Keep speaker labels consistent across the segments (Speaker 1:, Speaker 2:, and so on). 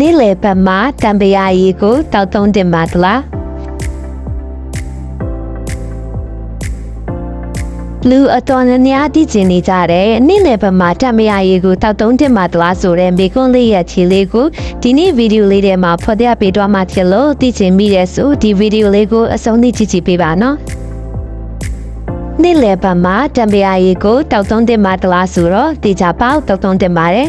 Speaker 1: နေ့လေဘက်မှာတံပရာရီကိုတောက်သုံးတင်ပါသလားလူအတော်များများသိကျင်နေကြတယ်နေ့လယ်ဘက်မှာတံမရာရီကိုတောက်သုံးတင်ပါသလားဆိုတဲ့မေကွန်းလေးရဲ့ခြေလေးကိုဒီနေ့ဗီဒီယိုလေးထဲမှာဖော်ပြပေးသွားမှဖြစ်လို့သိကျင်မိတဲ့ဆိုဒီဗီဒီယိုလေးကိုအဆုံးထိကြည့်ကြည့်ပေးပါနော်နေ့လယ်ဘက်မှာတံပရာရီကိုတောက်သုံးတင်ပါသလားဆိုတော့တေချာပေါက်တောက်သုံးတင်ပါတယ်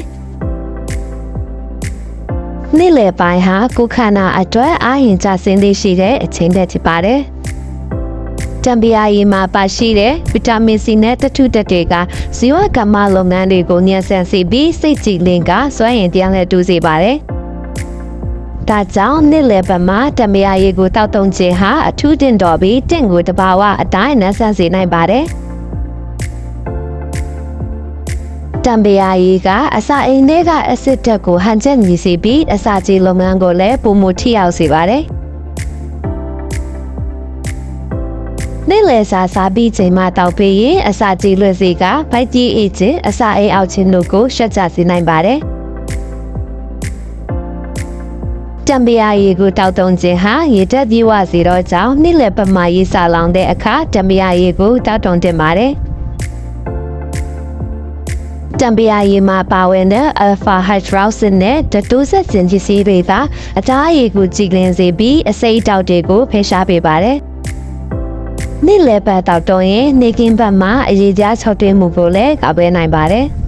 Speaker 1: နေ့လယ်ပိုင်းဟာကိုယ်ခန္ဓာအတွက်အာရင်ကျဆင်းသေးရှိတဲ့အချိန်တက်ဖြစ်ပါတယ်။တံပြာရည်မှာပါရှိတဲ့ဗီတာမင်စီနဲ့တထုတက်တွေကဇီဝကမ္မလုပ်ငန်းတွေကိုညှဆန်စေပြီးစိတ်ကြည်လင်ကစွမ်းရည်တရားနဲ့တူစေပါတယ်။ဒါကြောင့်နေ့လယ်ပိုင်းမှာတံပြာရည်ကိုတောက်တုံခြင်းဟာအထူးတင်တော်ပြီးတင့်ကိုတဘာဝအတိုင်းနှဆန်စေနိုင်ပါတယ်။ တံပရာရီကအစာအိမ်ထဲကအက်ဆစ်ဓာတ်ကိုဟန်ချက်မြည်စေပြီးအစာကြေလုပ်ငန်းကိုလည်းပုံမထိရောက်စေပါတယ်။နေ့လယ်စာစားပြီးချိန်မှတောက်ပေးရင်အစာကြေလွှတ်စေကဗိုက်ကြီးအေးခြင်းအစာအိမ်အောက်ခြင်းတို့ကိုရှက်ကြစေနိုင်ပါတယ်။တံပရာရီကိုတောက်တုံခြင်းဟာရေတက်ပြေဝစေတော့ကြောင့်နေ့လယ်ပမာရေးစာလောင်တဲ့အခါတံပရာရီကိုတောက်တုံတင်ပါတယ်။ တံပရာရီမှာပါဝင်တဲ့ alpha hydroxide နဲ့ဒတိုးဆက်ကျင်ပစ္စည်းတွေကအသားအရည်ကိုကြည်လင်စေပြီးအစိတ်အတောက်တွေကိုဖယ်ရှားပေးပါတယ်။နေ့လယ်ပတ်တောက်တော့ရင်နေကင်းဘက်မှာအရေးကြား၆တွင်းမှုကိုလည်းကာကွယ်နိုင်ပါတယ်။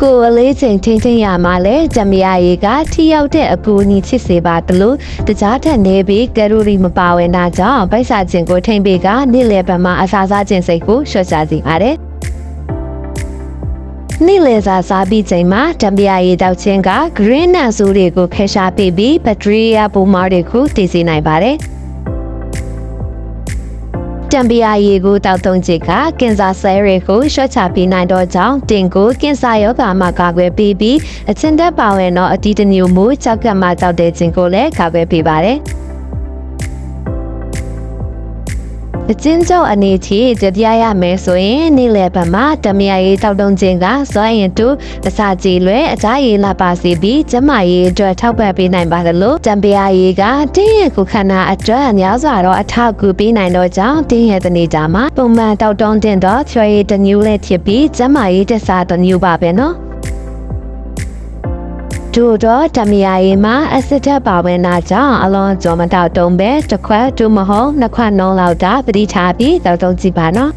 Speaker 1: ကိုယ်အလေးချိန်ထိန်းသိမ်းရမှာလဲကြံမရရီကထိရောက်တဲ့အကူအညီချစ်စေပါတယ်လို့တကြားထက်နေပြီးကယ်လိုရီမပါဝင်တာကြောင့်ဗိုက်စာခြင်းကိုထိမ့်ပေးကနေ့လယ်ဘက်မှာအစာစားခြင်းစိတ်ကိုလျှော့ချစေပါတယ်။ နေ့လယ်စာစားပြီးချိန်မှာတံပြာရည်တောက်ခြင်းက green နံဆိုးတွေကိုဖယ်ရှားပေးပြီးဘက်ထရီးယားပိုမာတွေကိုတည်စေနိုင်ပါတယ်။တံပြာရည်ကိုတောက်သုံးခြင်းကကင်ဆာဆဲတွေကိုရှော့ချပေးနိုင်တော့ကြောင်းတင်ကိုကင်ဆာရောဂါမှကာကွယ်ပေးပြီးအချင်းတက်ပါဝင်သောအတီးတစ်မျိုးမူကြောက်ကပ်မှကြောက်တဲ့ခြင်းကိုလည်းကာကွယ်ပေးပါတယ်။ အချင်းချုပ်အနေချီကြပြရမယ်ဆိုရင်နေ့လယ်ဘက်မှာတမယာရေးတောက်တုံးခြင်းကစွမ်းရင်တူတစားကြည်လွဲအကြရည်လာပါစီပြီးကျမရေးအတွက်ထောက်ပံ့ပေးနိုင်ပါတယ်လို့တံပယာရေးကတင်းရဲ့ကိုခန္ဓာအတွက်အများစွာတော့အထောက်အကူပေးနိုင်တော့ကြောင်းတင်းရဲ့တနေ့တာမှာပုံမှန်တောက်တုံးတင်တော့ချွေရည်တစ်မျိုးလေးဖြစ်ပြီးကျမရေးတစားတစ်မျိုးပါပဲနော် တို့တော့တမယာရီမှာအစစ်တက်ပါဝင်တာကြောင့်အလွန်ကြောမတောက်တုံးပဲတစ်ခွက်တူမဟုတ်နှစ်ခွက်နှုံးလောက်တာပတိထားပြီးတောက်တုံးကြည့်ပါနော်